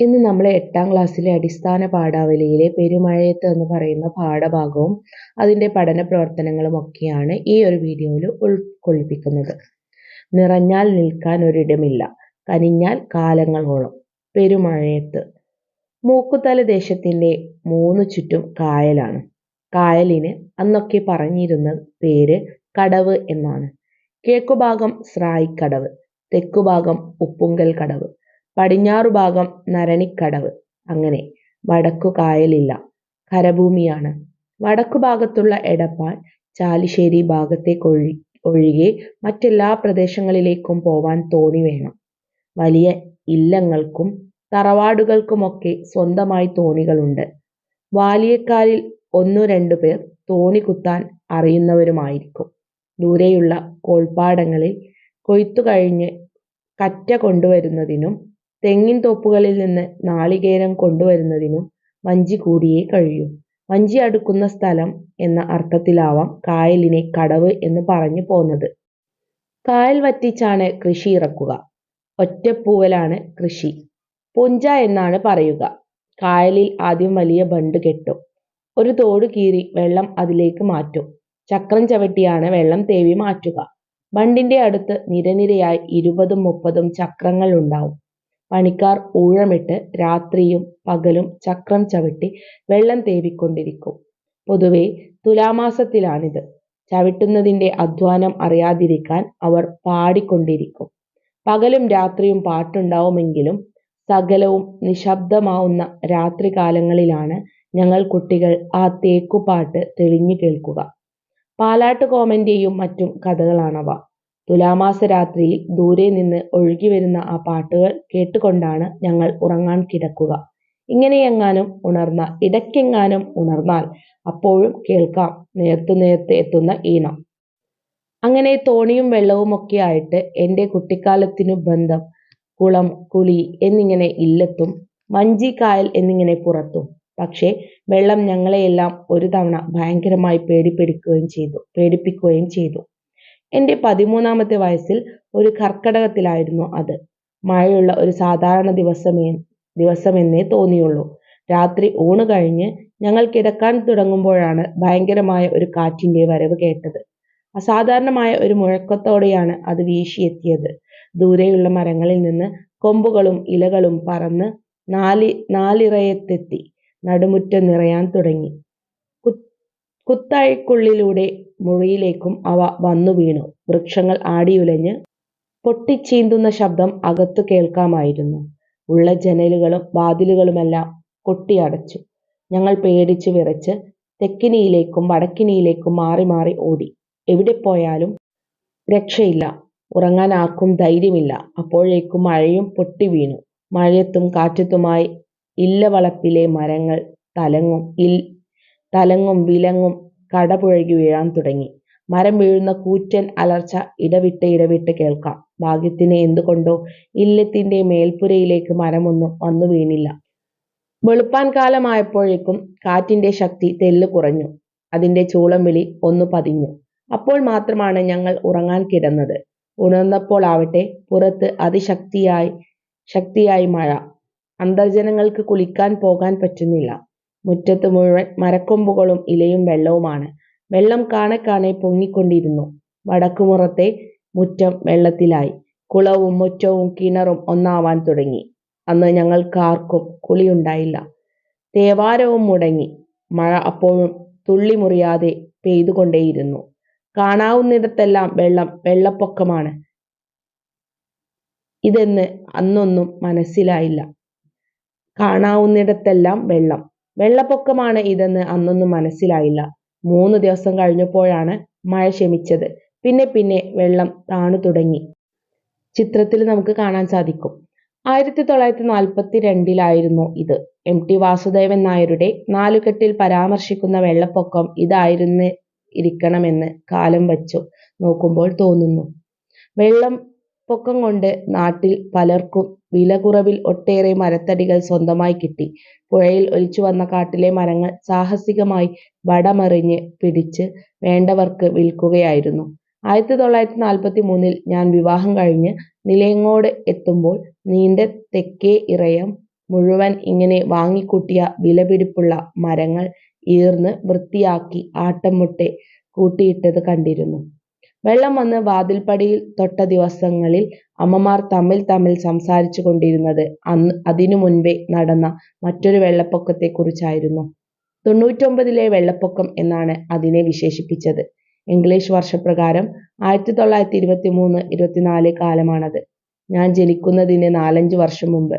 ഇന്ന് നമ്മൾ എട്ടാം ക്ലാസ്സിലെ അടിസ്ഥാന പാഠാവലിയിലെ പെരുമഴയത്ത് എന്ന് പറയുന്ന പാഠഭാഗവും അതിന്റെ പഠന പ്രവർത്തനങ്ങളും ഒക്കെയാണ് ഈ ഒരു വീഡിയോയിൽ ഉൾക്കൊള്ളിപ്പിക്കുന്നത്. നിറഞ്ഞാൽ നിൽക്കാൻ ഒരിടമില്ല കനിഞ്ഞാൽ കാലങ്ങളോളം. പെരുമഴയത്ത്. മൂക്കുത്തല ദേശത്തിന്റെ മൂന്ന് ചുറ്റും കായലാണ്. കായലിന് അന്നൊക്കെ പറഞ്ഞിരുന്ന പേര് കടവ് എന്നാണ്. കിഴക്കുഭാഗം സ്രായിക്കടവ് തെക്കുഭാഗം ഉപ്പുങ്കൽ കടവ്. പടിഞ്ഞാറു ഭാഗം നരണിക്കടവ്. അങ്ങനെ വടക്കു കായലില്ല കരഭൂമിയാണ്. വടക്കു ഭാഗത്തുള്ള എടപ്പാൾ ചാലിശ്ശേരി ഭാഗത്തേക്കൊഴി ഒഴികെ മറ്റെല്ലാ പ്രദേശങ്ങളിലേക്കും പോവാൻ തോണി വേണം. വലിയ ഇല്ലങ്ങൾക്കും തറവാടുകൾക്കുമൊക്കെ സ്വന്തമായി തോണികളുണ്ട്. വാലിയക്കാലിൽ ഒന്നു രണ്ടു പേർ തോണി കുത്താൻ അറിയുന്നവരുമായിരിക്കും. ദൂരെയുള്ള കോൾപ്പാടങ്ങളിൽ കൊയ്ത്തു കഴിഞ്ഞ് കറ്റ കൊണ്ടുവരുന്നതിനും തെങ്ങിൻ തോപ്പുകളിൽ നിന്ന് നാളികേരം കൊണ്ടുവരുന്നതിനും വഞ്ചി കൂടിയേ കഴിയൂ. വഞ്ചി അടുക്കുന്ന സ്ഥലം എന്ന അർത്ഥത്തിലാവാം കായലിനെ കടവ് എന്ന് പറഞ്ഞു പോന്നത്. കായൽ വറ്റിച്ചാണ് കൃഷി ഇറക്കുക. ഒറ്റപ്പൂവലാണ് കൃഷി. പുഞ്ച എന്നാണ് പറയുക. കായലിൽ ആദ്യം വലിയ ബണ്ട് കെട്ടും. ഒരു തോട് കീറി വെള്ളം അതിലേക്ക് മാറ്റും. ചക്രം ചവിട്ടിയാണ് വെള്ളം തേവി മാറ്റുക. ബണ്ടിന്റെ അടുത്ത് നിരനിരയായി ഇരുപതും മുപ്പതും ചക്രങ്ങൾ ഉണ്ടാവും. പണിക്കാർ ഊഴമിട്ട് രാത്രിയും പകലും ചക്രം ചവിട്ടി വെള്ളം തേവിക്കൊണ്ടിരിക്കും. പൊതുവെ തുലാമാസത്തിലാണിത്. ചവിട്ടുന്നതിന്റെ അധ്വാനം അറിയാതിരിക്കാൻ അവർ പാടിക്കൊണ്ടിരിക്കും. പകലും രാത്രിയും പാട്ടുണ്ടാവുമെങ്കിലും സകലവും നിശബ്ദമാവുന്ന രാത്രികാലങ്ങളിലാണ് ഞങ്ങൾ കുട്ടികൾ ആ തേക്കുപാട്ട് തെളിഞ്ഞു കേൾക്കുക. പാലാട്ട് കോമന്റെയും മറ്റും കഥകളാണവ. തുലാമാസ രാത്രിയിൽ ദൂരെ നിന്ന് ഒഴുകിവരുന്ന ആ പാട്ടുകൾ കേട്ടുകൊണ്ടാണ് ഞങ്ങൾ ഉറങ്ങാൻ കിടക്കുക. ഇങ്ങനെയെങ്ങാനും ഉണർന്ന ഇടയ്ക്കെങ്ങാനും ഉണർന്നാൽ അപ്പോഴും കേൾക്കാം നേർത്തു നേർത്ത് എത്തുന്ന ഈണം. അങ്ങനെ തോണിയും വെള്ളവും ഒക്കെ ആയിട്ട് എന്റെ കുട്ടിക്കാലത്തിനു ബന്ധം കുളം കുളി എന്നിങ്ങനെ ഇല്ലത്തും മഞ്ചി കായൽ എന്നിങ്ങനെ പുറത്തും. പക്ഷേ വെള്ളം ഞങ്ങളെയെല്ലാം ഒരു തവണ ഭയങ്കരമായി പേടിപ്പിടിക്കുകയും ചെയ്തു പേടിപ്പിക്കുകയും ചെയ്തു. എന്റെ പതിമൂന്നാമത്തെ വയസ്സിൽ ഒരു കർക്കടകത്തിലായിരുന്നു അത്. മഴയുള്ള ഒരു സാധാരണ ദിവസമേ ദിവസമെന്നേ തോന്നിയുള്ളൂ. രാത്രി ഊണ് കഴിഞ്ഞ് ഞങ്ങൾ കിടക്കാൻ തുടങ്ങുമ്പോഴാണ് ഭയങ്കരമായ ഒരു കാറ്റിന്റെ വരവ് കേട്ടത്. അസാധാരണമായ ഒരു മുഴക്കത്തോടെയാണ് അത് വീശിയെത്തിയത്. ദൂരെയുള്ള മരങ്ങളിൽ നിന്ന് കൊമ്പുകളും ഇലകളും പറന്ന് നാലി നാലിറയത്തെത്തി. നടുമുറ്റം നിറയാൻ തുടങ്ങി. കുത്താഴിക്കുള്ളിലൂടെ മുറിയിലേക്കും അവ വന്നു വീണു. വൃക്ഷങ്ങൾ ആടിയുലഞ്ഞ് പൊട്ടിച്ചീന്തുന്ന ശബ്ദം അകത്തു കേൾക്കാമായിരുന്നു. ഉള്ള ജനലുകളും വാതിലുകളുമെല്ലാം കൊട്ടിയടച്ചു. ഞങ്ങൾ പേടിച്ച് വിറച്ച് തെക്കിനിയിലേക്കും വടക്കിനിയിലേക്കും മാറി മാറി ഓടി. എവിടെ പോയാലും രക്ഷയില്ല. ഉറങ്ങാൻ ആർക്കും ധൈര്യമില്ല. അപ്പോഴേക്കും മഴയും പൊട്ടി വീണു. മഴയത്തും കാറ്റത്തുമായി ഇല്ലവളപ്പിലെ മരങ്ങൾ തലങ്ങും തലങ്ങും വിലങ്ങും കടപുഴകി വീഴാൻ തുടങ്ങി. മരം വീഴുന്ന കൂറ്റൻ അലർച്ച ഇടവിട്ട് ഇടവിട്ട് കേൾക്കാം. ഭാഗ്യത്തിന് എന്തുകൊണ്ടോ ഇല്ലത്തിന്റെ മേൽപ്പുരയിലേക്ക് മരമൊന്നും വന്നു വീണില്ല. വെളുപ്പാൻ കാലമായപ്പോഴേക്കും കാറ്റിന്റെ ശക്തി തെല്ല് കുറഞ്ഞു. അതിന്റെ ചൂളം വിളി ഒന്ന് പതിഞ്ഞു. അപ്പോൾ മാത്രമാണ് ഞങ്ങൾ ഉറങ്ങാൻ കിടന്നത്. ഉണർന്നപ്പോൾ ആവട്ടെ പുറത്ത് അതിശക്തിയായി ശക്തിയായി മഴ. അന്തർജനങ്ങൾക്ക് കുളിക്കാൻ പോകാൻ പറ്റുന്നില്ല. മുറ്റത്ത് മുഴുവൻ മരക്കൊമ്പുകളും ഇലയും വെള്ളവുമാണ്. വെള്ളം കാണെ കാണെ പൊങ്ങിക്കൊണ്ടിരുന്നു. വടക്കുമുറത്തെ മുറ്റം വെള്ളത്തിലായി. കുളവും മുറ്റവും കിണറും ഒന്നാവാൻ തുടങ്ങി. അന്ന് ഞങ്ങൾക്കാർക്കും കുളിയുണ്ടായില്ല. തേവാരവും മുടങ്ങി. മഴ അപ്പോഴും തുള്ളി മുറിയാതെ പെയ്തുകൊണ്ടേയിരുന്നു. കാണാവുന്നിടത്തെല്ലാം വെള്ളം വെള്ളപ്പൊക്കമാണ്. ഇതെന്ന് അന്നൊന്നും മനസ്സിലായില്ല. കാണാവുന്നിടത്തെല്ലാം വെള്ളം. വെള്ളപ്പൊക്കമാണ് ഇതെന്ന് അന്നൊന്നും മനസ്സിലായില്ല. മൂന്ന് ദിവസം കഴിഞ്ഞപ്പോഴാണ് മഴ ശമിച്ചത്. പിന്നെ പിന്നെ വെള്ളം താണു തുടങ്ങി. ചിത്രത്തിൽ നമുക്ക് കാണാൻ സാധിക്കും. ആയിരത്തി തൊള്ളായിരത്തി നാൽപ്പത്തി രണ്ടിലായിരുന്നു ഇത്. എം. ടി. വാസുദേവൻ നായരുടെ നാലുകെട്ടിൽ പരാമർശിക്കുന്ന വെള്ളപ്പൊക്കം ഇതായിരുന്നു ഇരിക്കണമെന്ന് കാലം വച്ചു നോക്കുമ്പോൾ തോന്നുന്നു. വെള്ളം പൊക്കം കൊണ്ട് നാട്ടിൽ പലർക്കും വിലക്കുറവിൽ ഒട്ടേറെ മരത്തടികൾ സ്വന്തമായി കിട്ടി പുഴയിൽ ഒലിച്ചുവന്ന കാട്ടിലെ മരങ്ങൾ സാഹസികമായി വടമറിഞ്ഞ് പിടിച്ച് വേണ്ടവർക്ക് വിൽക്കുകയായിരുന്നു ആയിരത്തി തൊള്ളായിരത്തി നാൽപ്പത്തി മൂന്നിൽ ഞാൻ വിവാഹം കഴിഞ്ഞ് നിലയങ്ങോട് എത്തുമ്പോൾ നീണ്ട തെക്കേ ഇറയം മുഴുവൻ ഇങ്ങനെ വാങ്ങിക്കൂട്ടിയ വിലപിടിപ്പുള്ള മരങ്ങൾ ഈർന്ന് വൃത്തിയാക്കി ആട്ടം മുട്ടെ കൂട്ടിയിട്ടത് കണ്ടിരുന്നു. വെള്ളം വന്ന് വാതിൽപ്പടിയിൽ തൊട്ട ദിവസങ്ങളിൽ അമ്മമാർ തമ്മിൽ തമ്മിൽ സംസാരിച്ചു കൊണ്ടിരുന്നത് അന്ന് അതിനു മുൻപേ നടന്ന മറ്റൊരു വെള്ളപ്പൊക്കത്തെക്കുറിച്ചായിരുന്നു. തൊണ്ണൂറ്റൊമ്പതിലെ വെള്ളപ്പൊക്കം എന്നാണ് അതിനെ വിശേഷിപ്പിച്ചത്. ഇംഗ്ലീഷ് വർഷപ്രകാരം ആയിരത്തിതൊള്ളായിരത്തി ഇരുപത്തിമൂന്ന് ഇരുപത്തിനാല് കാലമാണത്. ഞാൻ ജനിക്കുന്നതിന് നാലഞ്ച് വർഷം മുമ്പ്.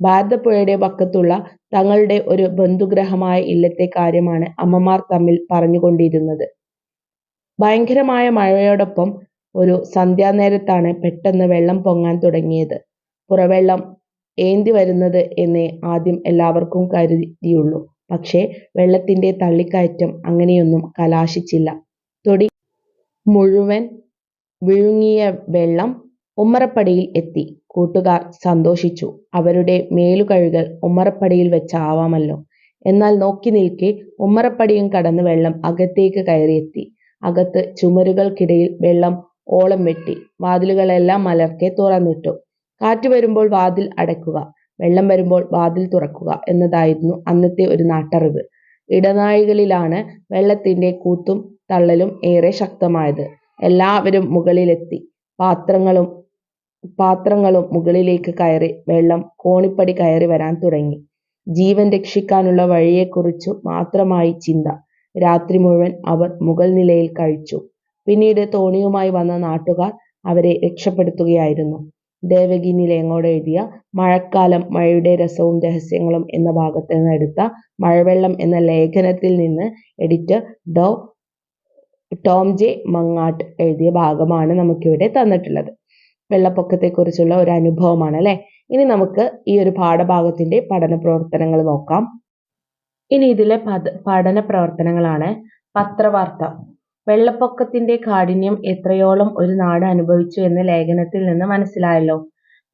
ഭാരതപ്പുഴയുടെ പക്കത്തുള്ള തങ്ങളുടെ ഒരു ബന്ധുഗ്രഹമായ ഇല്ലത്തെ കാര്യമാണ് അമ്മമാർ തമ്മിൽ പറഞ്ഞുകൊണ്ടിരുന്നത്. ഭയങ്കരമായ മഴയോടൊപ്പം ഒരു സന്ധ്യാനേരത്താണ് പെട്ടെന്ന് വെള്ളം പൊങ്ങാൻ തുടങ്ങിയത്. പുറവെള്ളം ഏന്തിവരുന്നത് എന്നേ ആദ്യം എല്ലാവർക്കും കരുതിയുള്ളൂ. പക്ഷേ വെള്ളത്തിന്റെ തള്ളിക്കയറ്റം അങ്ങനെയൊന്നും കലാശിച്ചില്ല. തൊടി മുഴുവൻ വിഴുങ്ങിയ വെള്ളം ഉമ്മറപ്പടിയിൽ എത്തി. കൂട്ടുകാർ സന്തോഷിച്ചു. അവരുടെ മേലുകഴുകൾ ഉമ്മറപ്പടിയിൽ വെച്ചാവാമല്ലോ. എന്നാൽ നോക്കി നിൽക്കെ ഉമ്മറപ്പടിയും കടന്ന് വെള്ളം അകത്തേക്ക് കയറിയെത്തി. അകത്ത് ചുമരുകൾക്കിടയിൽ വെള്ളം ഓളം വെട്ടി. വാതിലുകളെല്ലാം മലർക്കെ തുറന്നിട്ടു. കാറ്റ് വരുമ്പോൾ വാതിൽ അടയ്ക്കുക, വെള്ളം വരുമ്പോൾ വാതിൽ തുറക്കുക എന്നതായിരുന്നു അന്നത്തെ ഒരു നാട്ടറിവ്. ഇടനാഴികളിലാണ് വെള്ളത്തിന്റെ കൂത്തും തള്ളലും ഏറെ ശക്തമായത്. എല്ലാവരും മുകളിലെത്തി. പാത്രങ്ങളും പാത്രങ്ങളും മുകളിലേക്ക് കയറി. വെള്ളം കോണിപ്പടി കയറി വരാൻ തുടങ്ങി. ജീവൻ രക്ഷിക്കാനുള്ള വഴിയെക്കുറിച്ചു മാത്രമായി ചിന്ത. രാത്രി മുഴുവൻ അവർ മുകൾ നിലയിൽ കഴിച്ചു. പിന്നീട് തോണിയുമായി വന്ന നാട്ടുകാർ അവരെ രക്ഷപ്പെടുത്തുകയായിരുന്നു. ദേവകി നിലയങ്ങോട് എഴുതിയ മഴക്കാലം മഴയുടെ രസവും രഹസ്യങ്ങളും എന്ന ഭാഗത്ത് നിന്ന് എടുത്ത മഴവെള്ളം എന്ന ലേഖനത്തിൽ നിന്ന് editor Dr Tom J Mangattu എഴുതിയ ഭാഗമാണ് നമുക്കിവിടെ തന്നിട്ടുള്ളത്. വെള്ളപ്പൊക്കത്തെക്കുറിച്ചുള്ള ഒരു അനുഭവമാണ് അല്ലേ. ഇനി നമുക്ക് ഈ ഒരു പാഠഭാഗത്തിന്റെ പഠന പ്രവർത്തനങ്ങൾ നോക്കാം. ഇനി ഇതിലെ പഠന പ്രവർത്തനങ്ങളാണ് പത്രവാർത്ത. വെള്ളപ്പൊക്കത്തിന്റെ കാഠിന്യം എത്രയോളം ഒരു നാട് അനുഭവിച്ചു എന്ന് ലേഖനത്തിൽ നിന്ന് മനസ്സിലായല്ലോ.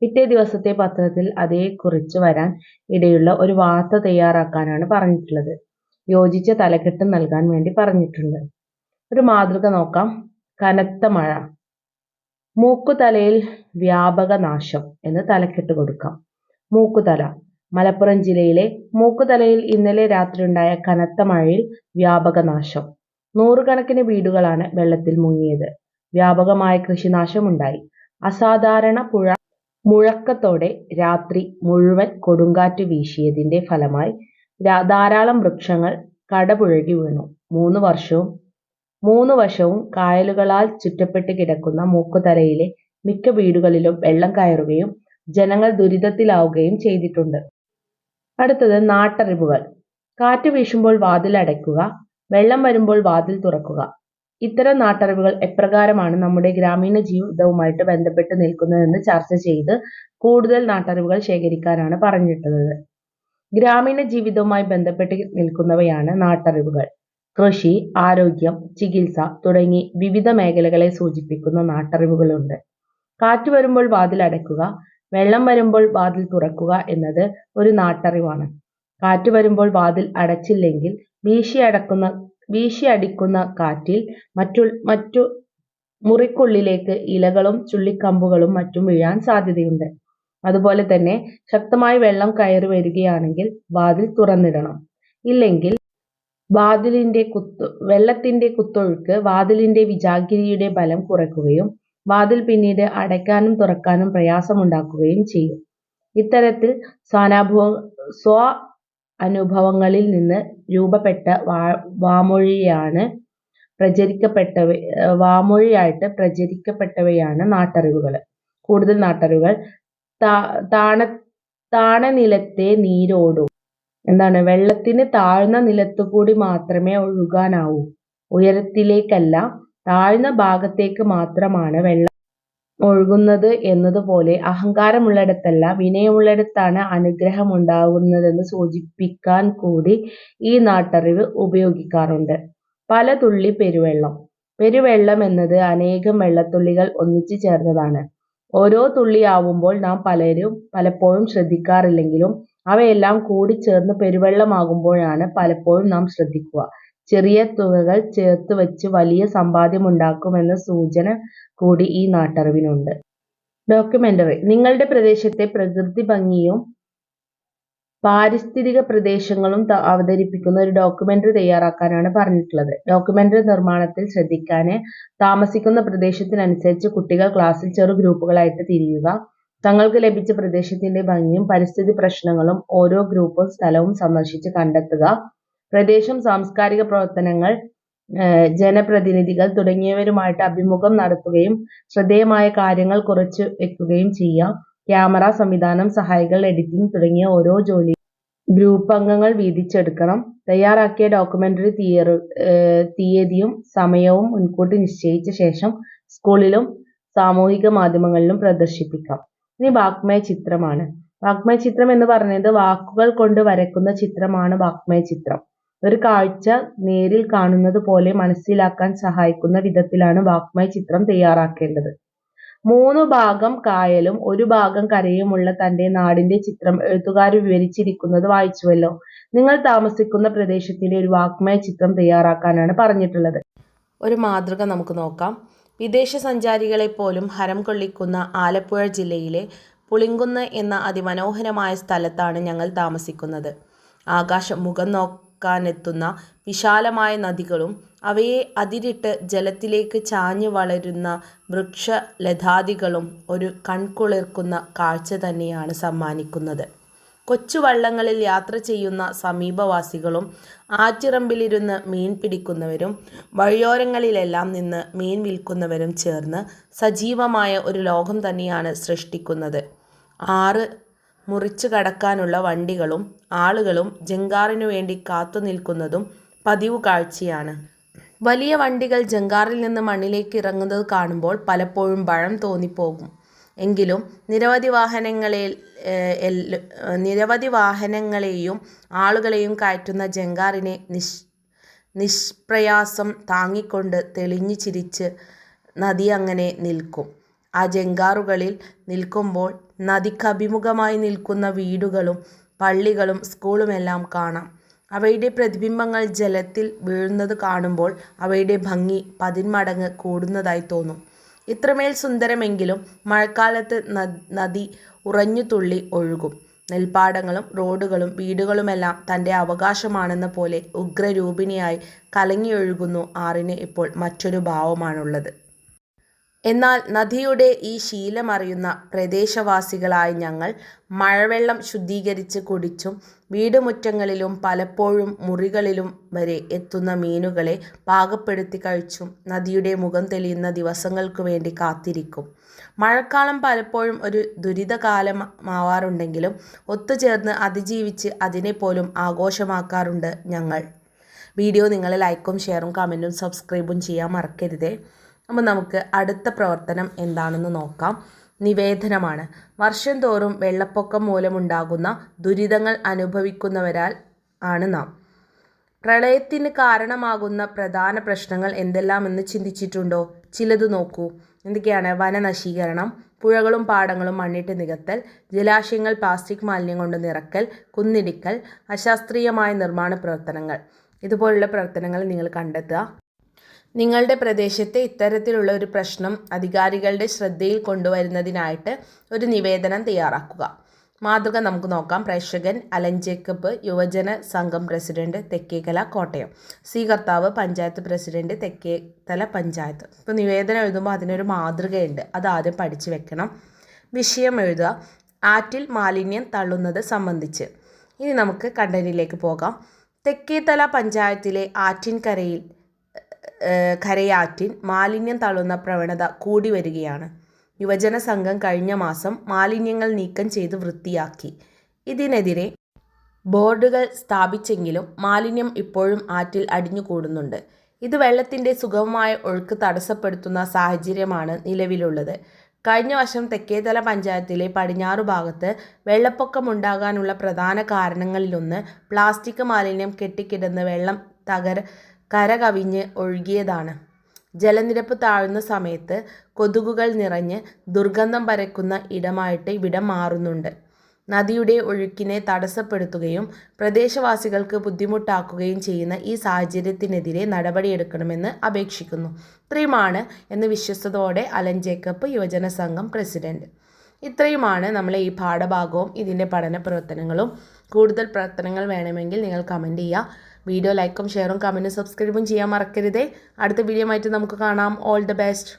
പിറ്റേ ദിവസത്തെ പത്രത്തിൽ അതേക്കുറിച്ച് വരാൻ ഇടയുള്ള ഒരു വാർത്ത തയ്യാറാക്കാനാണ് പറഞ്ഞിട്ടുള്ളത്. യോജിച്ച തലക്കെട്ട് നൽകാൻ വേണ്ടി പറഞ്ഞിട്ടുണ്ട്. ഒരു മാതൃക നോക്കാം. കനത്ത മഴ. മൂക്കുതലയിൽ വ്യാപക നാശം എന്ന് തലക്കെട്ട് കൊടുക്കാം. മൂക്കുതല. മലപ്പുറം ജില്ലയിലെ മൂക്കുതലയിൽ ഇന്നലെ രാത്രിയുണ്ടായ കനത്ത മഴയിൽ വ്യാപക നാശം. നൂറുകണക്കിന് വീടുകളാണ് വെള്ളത്തിൽ മുങ്ങിയത്. വ്യാപകമായ കൃഷിനാശമുണ്ടായി. അസാധാരണ പുഴ മുഴക്കത്തോടെ രാത്രി മുഴുവൻ കൊടുങ്കാറ്റ് വീശിയതിന്റെ ഫലമായി ധാരാളം വൃക്ഷങ്ങൾ കടപുഴകി വീണു. മൂന്ന് വർഷവും മൂന്ന് വശവും കായലുകളാൽ ചുറ്റപ്പെട്ട് കിടക്കുന്ന മൂക്കുതലയിലെ മിക്ക വീടുകളിലും വെള്ളം കയറുകയും ജനങ്ങൾ ദുരിതത്തിലാവുകയും ചെയ്തിട്ടുണ്ട്. അടുത്തത് നാട്ടറിവുകൾ. കാറ്റ് വീശുമ്പോൾ വാതിൽ അടയ്ക്കുക, വെള്ളം വരുമ്പോൾ വാതിൽ തുറക്കുക. ഇത്തരം നാട്ടറിവുകൾ എപ്രകാരമാണ് നമ്മുടെ ഗ്രാമീണ ജീവിതവുമായിട്ട് ബന്ധപ്പെട്ട് നിൽക്കുന്നതെന്ന് ചർച്ച ചെയ്ത് കൂടുതൽ നാട്ടറിവുകൾ ശേഖരിക്കാനാണ് പറഞ്ഞിട്ടുള്ളത്. ഗ്രാമീണ ജീവിതവുമായി ബന്ധപ്പെട്ട് നിൽക്കുന്നവയാണ് നാട്ടറിവുകൾ. കൃഷി, ആരോഗ്യം, ചികിത്സ തുടങ്ങി വിവിധ മേഖലകളെ സൂചിപ്പിക്കുന്ന നാട്ടറിവുകളുണ്ട്. കാറ്റ് വരുമ്പോൾ വാതിൽ അടയ്ക്കുക, വെള്ളം വരുമ്പോൾ വാതിൽ തുറക്കുക എന്നത് ഒരു നാട്ടറിവാണ്. കാറ്റ് വരുമ്പോൾ വാതിൽ അടച്ചില്ലെങ്കിൽ വീശി അടക്കുന്ന വീശി അടിക്കുന്ന കാറ്റിൽ മറ്റു മറ്റു മുറിക്കുള്ളിലേക്ക് ഇലകളും ചുള്ളിക്കമ്പുകളും മറ്റും വീഴാൻ സാധ്യതയുണ്ട്. അതുപോലെ തന്നെ ശക്തമായി വെള്ളം കയറി വരികയാണെങ്കിൽ വാതിൽ തുറന്നിടണം. ഇല്ലെങ്കിൽ വെള്ളത്തിന്റെ കുത്തൊഴുക്ക് വാതിലിന്റെ വിജാഗിരിയുടെ ബലം കുറയ്ക്കുകയും വാതിൽ പിന്നീട് അടയ്ക്കാനും തുറക്കാനും പ്രയാസമുണ്ടാക്കുകയും ചെയ്യും. ഇത്തരത്തിൽ സ്വാനുഭവങ്ങളിൽ നിന്ന് രൂപപ്പെട്ട വാ വാമൊഴിയാണ് പ്രചരിക്കപ്പെട്ടവ വാമൊഴിയായിട്ട് പ്രചരിക്കപ്പെട്ടവയാണ് നാട്ടറിവുകൾ. കൂടുതൽ നാട്ടറിവുകൾ. താണ താണ നിലത്തെ നീരോടും. എന്താണ് വെള്ളത്തിന് താഴ്ന്ന നിലത്തുകൂടി മാത്രമേ ഒഴുകാനാവൂ. ഉയരത്തിലേക്കല്ല, താഴ്ന്ന ഭാഗത്തേക്ക് മാത്രമാണ് വെള്ളം ഒഴുകുന്നത് എന്നതുപോലെ അഹങ്കാരമുള്ളിടത്തല്ല, വിനയമുള്ളിടത്താണ് അനുഗ്രഹമുണ്ടാകുന്നതെന്ന് സൂചിപ്പിക്കാൻ കൂടി ഈ നാട്ടറിവ് ഉപയോഗിക്കാറുണ്ട്. പല തുള്ളി പെരുവെള്ളം. പെരുവെള്ളം എന്നത് അനേകം വെള്ളത്തുള്ളികൾ ഒന്നിച്ചു ചേർന്നതാണ്. ഓരോ തുള്ളിയാവുമ്പോൾ നാം പലരും പലപ്പോഴും ശ്രദ്ധിക്കാറില്ലെങ്കിലും അവയെല്ലാം കൂടി ചേർന്ന് പെരുവെള്ളമാകുമ്പോഴാണ് പലപ്പോഴും നാം ശ്രദ്ധിക്കുക. ചെറിയ തുകകൾ ചേർത്ത് വെച്ച് വലിയ സമ്പാദ്യമുണ്ടാക്കുമെന്ന സൂചന കൂടി ഈ നാട്ടറിവിനുണ്ട്. ഡോക്യുമെന്ററി. നിങ്ങളുടെ പ്രദേശത്തെ പ്രകൃതി ഭംഗിയും പാരിസ്ഥിതിക പ്രദേശങ്ങളും അവതരിപ്പിക്കുന്ന ഒരു ഡോക്യുമെന്ററി തയ്യാറാക്കാനാണ് പറഞ്ഞിട്ടുള്ളത്. ഡോക്യുമെന്ററി നിർമ്മാണത്തിൽ ശ്രദ്ധിക്കാന് താമസിക്കുന്ന പ്രദേശത്തിനനുസരിച്ച് കുട്ടികൾ ക്ലാസ്സിൽ ചെറു ഗ്രൂപ്പുകളായിട്ട് തിരിയുക. തങ്ങൾക്ക് ലഭിച്ച പ്രദേശത്തിന്റെ ഭംഗിയും പരിസ്ഥിതി പ്രശ്നങ്ങളും ഓരോ ഗ്രൂപ്പും സ്ഥലവും സന്ദർശിച്ച് കണ്ടെത്തുക. പ്രദേശം സാംസ്കാരിക പ്രവർത്തനങ്ങൾ ജനപ്രതിനിധികൾ തുടങ്ങിയവരുമായിട്ട് അഭിമുഖം നടത്തുകയും ശ്രദ്ധേയമായ കാര്യങ്ങൾ കുറിച്ചു വെക്കുകയും ചെയ്യാം. ക്യാമറ സംവിധാനം സഹായികൾ എഡിറ്റിംഗ് തുടങ്ങിയ ഓരോ ജോലി ഗ്രൂപ്പ് അംഗങ്ങൾ വീതിച്ചെടുക്കണം. തയ്യാറാക്കിയ ഡോക്യുമെന്ററി തീയ ഏഹ് തീയതിയും സമയവും മുൻകൂട്ടി നിശ്ചയിച്ച ശേഷം സ്കൂളിലും സാമൂഹിക മാധ്യമങ്ങളിലും പ്രദർശിപ്പിക്കാം. ഇനി വാക്മയ ചിത്രമാണ്. വാക്മയ ചിത്രം എന്ന് പറയുന്നത് വാക്കുകൾ കൊണ്ട് വരയ്ക്കുന്ന ചിത്രമാണ് വാക്മയ ചിത്രം. ഒരു കാഴ്ച നേരിൽ കാണുന്നത് പോലെ മനസ്സിലാക്കാൻ സഹായിക്കുന്ന വിധത്തിലാണ് വാക്മയ ചിത്രം തയ്യാറാക്കേണ്ടത്. മൂന്ന് ഭാഗം കായലും ഒരു ഭാഗം കരയുമുള്ള തന്റെ നാടിന്റെ ചിത്രം എഴുത്തുകാർ വിവരിച്ചിരിക്കുന്നത് വായിച്ചുവല്ലോ. നിങ്ങൾ താമസിക്കുന്ന പ്രദേശത്തിന്റെ ഒരു വാക്മയ ചിത്രം തയ്യാറാക്കാനാണ് പറഞ്ഞിട്ടുള്ളത്. ഒരു മാതൃക നമുക്ക് നോക്കാം. വിദേശ സഞ്ചാരികളെ പോലും ഹരം കൊള്ളിക്കുന്ന ആലപ്പുഴ ജില്ലയിലെ പുളിങ്കുന്ന് എന്ന അതിമനോഹരമായ സ്ഥലത്താണ് ഞങ്ങൾ താമസിക്കുന്നത്. ആകാശം മുഖം നോക്കാനെത്തുന്ന വിശാലമായ നദികളും അവയെ അതിരിട്ട് ജലത്തിലേക്ക് ചാഞ്ഞ് വളരുന്ന വൃക്ഷലതാദികളും ഒരു കൺകുളിർക്കുന്ന കാഴ്ച തന്നെയാണ് സമ്മാനിക്കുന്നത്. കൊച്ചുവള്ളങ്ങളിൽ യാത്ര ചെയ്യുന്ന സമീപവാസികളും ആറ്റിറമ്പിലിരുന്ന് മീൻ പിടിക്കുന്നവരും വഴിയോരങ്ങളിലെല്ലാം നിന്ന് മീൻ വിൽക്കുന്നവരും ചേർന്ന് സജീവമായ ഒരു ലോകം തന്നെയാണ് സൃഷ്ടിക്കുന്നത്. ആറ് മുറിച്ച് കടക്കാനുള്ള വണ്ടികളും ആളുകളും ജങ്കാറിനു വേണ്ടി കാത്തുനിൽക്കുന്നതും പതിവ് കാഴ്ചയാണ്. വലിയ വണ്ടികൾ ജങ്കാറിൽ നിന്ന് മണ്ണിലേക്ക് ഇറങ്ങുന്നത് കാണുമ്പോൾ പലപ്പോഴും ഭയം തോന്നിപ്പോകും. എങ്കിലും നിരവധി വാഹനങ്ങളെയും ആളുകളെയും കയറ്റുന്ന ജങ്കാറിനെ നിഷ് നിഷ്പ്രയാസം താങ്ങിക്കൊണ്ട് തെളിഞ്ഞു ചിരിച്ച് നദി അങ്ങനെ നിൽക്കും. ആ ജങ്കാറുകളിൽ നിൽക്കുമ്പോൾ നദിക്കഭിമുഖമായി നിൽക്കുന്ന വീടുകളും പള്ളികളും സ്കൂളുമെല്ലാം കാണാം. അവയുടെ പ്രതിബിംബങ്ങൾ ജലത്തിൽ വീഴുന്നത് കാണുമ്പോൾ അവയുടെ ഭംഗി പതിന്മടങ്ങ് കൂടുന്നതായി തോന്നും. ഇത്രമേൽ സുന്ദരമെങ്കിലും മഴക്കാലത്ത് നദി ഉറഞ്ഞുതുള്ളി ഒഴുകും. നെൽപ്പാടങ്ങളും റോഡുകളും വീടുകളുമെല്ലാം തന്റെ അവകാശമാണെന്ന പോലെ ഉഗ്രരൂപിണിയായി കലങ്ങിയൊഴുകുന്നു ആറിന് ഇപ്പോൾ മറ്റൊരു ഭാവമാണുള്ളത്. എന്നാൽ നദിയുടെ ഈ ശീലമറിയുന്ന പ്രദേശവാസികളായ ഞങ്ങൾ മഴവെള്ളം ശുദ്ധീകരിച്ച് കുടിച്ചും വീടുമുറ്റങ്ങളിലും പലപ്പോഴും മുറികളിലും വരെ എത്തുന്ന മീനുകളെ പാകപ്പെടുത്തി കഴിച്ചും നദിയുടെ മുഖം തെളിയുന്ന ദിവസങ്ങൾക്കു വേണ്ടി കാത്തിരിക്കും. മഴക്കാലം പലപ്പോഴും ഒരു ദുരിതകാലമാവാറുണ്ടെങ്കിലും ഒത്തുചേർന്ന് അതിജീവിച്ച് അതിനെപ്പോലും ആഘോഷമാക്കാറുണ്ട് ഞങ്ങൾ. വീഡിയോ നിങ്ങൾ ലൈക്കും ഷെയറും കമന്റും സബ്സ്ക്രൈബും ചെയ്യാൻ മറക്കരുതേ. അപ്പോൾ നമുക്ക് അടുത്ത പ്രവർത്തനം എന്താണെന്ന് നോക്കാം. നിവേദനമാണ്. വർഷം തോറും വെള്ളപ്പൊക്കം മൂലമുണ്ടാകുന്ന ദുരിതങ്ങൾ അനുഭവിക്കുന്നവരാൽ ആണ് നാം. പ്രളയത്തിന് കാരണമാകുന്ന പ്രധാന പ്രശ്നങ്ങൾ എന്തെല്ലാമെന്ന് ചിന്തിച്ചിട്ടുണ്ടോ? ചിലത് നോക്കൂ. എന്തൊക്കെയാണ്? വനനശീകരണം, പുഴകളും പാടങ്ങളും മണ്ണിട്ട് നികത്തൽ, ജലാശയങ്ങൾ പ്ലാസ്റ്റിക് മാലിന്യം കൊണ്ട് നിറക്കൽ കുന്നിടിക്കൽ, അശാസ്ത്രീയമായ നിർമ്മാണ പ്രവർത്തനങ്ങൾ. ഇതുപോലുള്ള പ്രവർത്തനങ്ങൾ നിങ്ങൾ കണ്ടെത്തുക. നിങ്ങളുടെ പ്രദേശത്തെ ഇത്തരത്തിലുള്ള ഒരു പ്രശ്നം അധികാരികളുടെ ശ്രദ്ധയിൽ കൊണ്ടുവരുന്നതിനായിട്ട് ഒരു നിവേദനം തയ്യാറാക്കുക. മാതൃക നമുക്ക് നോക്കാം. പ്രേക്ഷകൻ അലൻ ജേക്കബ് യുവജന സംഘം പ്രസിഡന്റ് തെക്കേക്കല കോട്ടയം സി സ്വീകർത്താവ് പഞ്ചായത്ത് പ്രസിഡന്റ് തെക്കേത്തല പഞ്ചായത്ത് ഇപ്പോൾ നിവേദനം എഴുതുമ്പോൾ അതിനൊരു മാതൃകയുണ്ട് അത് ആദ്യം പഠിച്ചു വെക്കണം. വിഷയം എഴുതുക. ആറ്റിൽ മാലിന്യം തള്ളുന്നത് സംബന്ധിച്ച്. ഇനി നമുക്ക് കണ്ടന്റിലേക്ക് പോകാം. തെക്കേത്തല പഞ്ചായത്തിലെ ആറ്റിൻകരയിൽ കരയാറ്റിൽ മാലിന്യം തള്ളുന്ന പ്രവണത കൂടി വരികയാണ്. യുവജന സംഘം കഴിഞ്ഞ മാസം മാലിന്യങ്ങൾ നീക്കം ചെയ്ത് വൃത്തിയാക്കി. ഇതിനെതിരെ ബോർഡുകൾ സ്ഥാപിച്ചെങ്കിലും മാലിന്യം ഇപ്പോഴും ആറ്റിൽ അടിഞ്ഞുകൂടുന്നുണ്ട്. ഇത് വെള്ളത്തിന്റെ സുഗമമായ ഒഴുക്ക് തടസ്സപ്പെടുത്തുന്ന സാഹചര്യമാണ് നിലവിലുള്ളത്. കഴിഞ്ഞ വർഷം തെക്കേതല പഞ്ചായത്തിലെ പടിഞ്ഞാറു ഭാഗത്ത് വെള്ളപ്പൊക്കമുണ്ടാകാനുള്ള പ്രധാന കാരണങ്ങളിലൊന്ന് പ്ലാസ്റ്റിക് മാലിന്യം കെട്ടിക്കിടന്ന് വെള്ളം കരകവിഞ്ഞ് ഒഴുകിയതാണ്. ജലനിരപ്പ് താഴുന്ന സമയത്ത് കൊതുകുകൾ നിറഞ്ഞ് ദുർഗന്ധം പരക്കുന്ന ഇടമായിട്ട് ഇവിടം മാറുന്നുണ്ട്. നദിയുടെ ഒഴുക്കിനെ തടസ്സപ്പെടുത്തുകയും പ്രദേശവാസികൾക്ക് ബുദ്ധിമുട്ടാക്കുകയും ചെയ്യുന്ന ഈ സാഹചര്യത്തിനെതിരെ നടപടിയെടുക്കണമെന്ന് അപേക്ഷിക്കുന്നു. ഇത്രയുമാണ് എന്ന് വിശ്വസ്തതോടെ അലൻ ജേക്കബ് യുവജന സംഘം പ്രസിഡന്റ്. ഇത്രയുമാണ് നമ്മളെ ഈ പാഠഭാഗവും ഇതിന്റെ പഠന പ്രവർത്തനങ്ങളും കൂടുതൽ പ്രവർത്തനങ്ങൾ വേണമെങ്കിൽ നിങ്ങൾ കമന്റ് ചെയ്യുക വീഡിയോ ലൈക്കും ഷെയറും കമന്റും സബ്സ്ക്രൈബും ചെയ്യാൻ മറക്കരുതേ. അടുത്ത വീഡിയോ ആയിട്ട് നമുക്ക് കാണാം. All the best